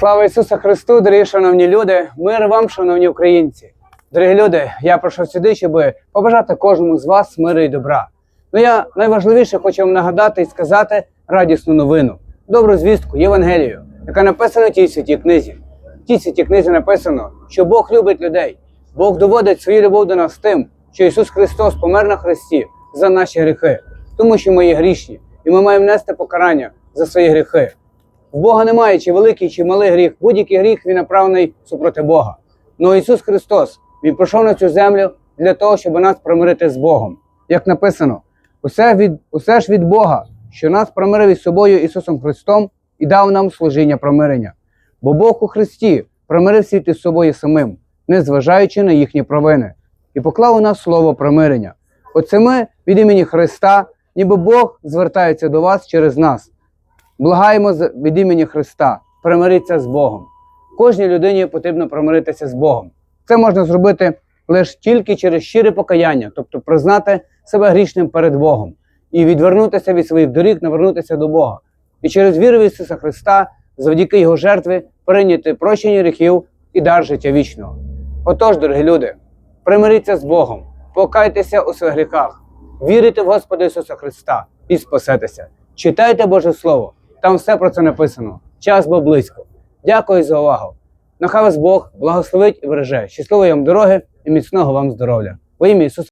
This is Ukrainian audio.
Слава Ісусу Христу, дорогі шановні люди, мир вам, шановні українці. Дорогі люди, я прийшов сюди, щоб побажати кожному з вас миру і добра. Ну я найважливіше хочу вам нагадати і сказати радісну новину, добру звістку, Євангелію, яка написана в тій святій книзі. В тій святій книзі написано, що Бог любить людей. Бог доводить свою любов до нас тим, що Ісус Христос помер на Христі за наші гріхи, тому що ми є грішні, і ми маємо нести покарання за свої гріхи. В Бога немає чи великий, чи малий гріх. Будь-який гріх він направлений супроти Бога. Но Ісус Христос Він прийшов на цю землю для того, щоб нас примирити з Богом. Як написано, усе, від, усе ж від Бога, що нас примирив із собою Ісусом Христом і дав нам служіння примирення. Бо Бог у Христі примирив світ із собою самим, не зважаючи на їхні провини, і поклав у нас слово примирення. Оце ми від імені Христа, ніби Бог звертається до вас через нас. Благаємо від імені Христа, примиритися з Богом. Кожній людині потрібно примиритися з Богом. Це можна зробити лише тільки через щире покаяння, тобто признати себе грішним перед Богом і відвернутися від своїх доріг, навернутися до Бога. І через віру в Ісуса Христа, завдяки Його жертві, прийняти прощення гріхів і дар життя вічного. Отож, дорогі люди, примиріться з Богом, покайтеся у своїх гріхах, вірите в Господа Ісуса Христа і спасетеся. Читайте Боже Слово, там все про це написано. Час був близько. Дякую за увагу. Нехай вас Бог благословить і береже. Щасливої вам дороги і міцного вам здоров'я. Во ім'я Ісуса.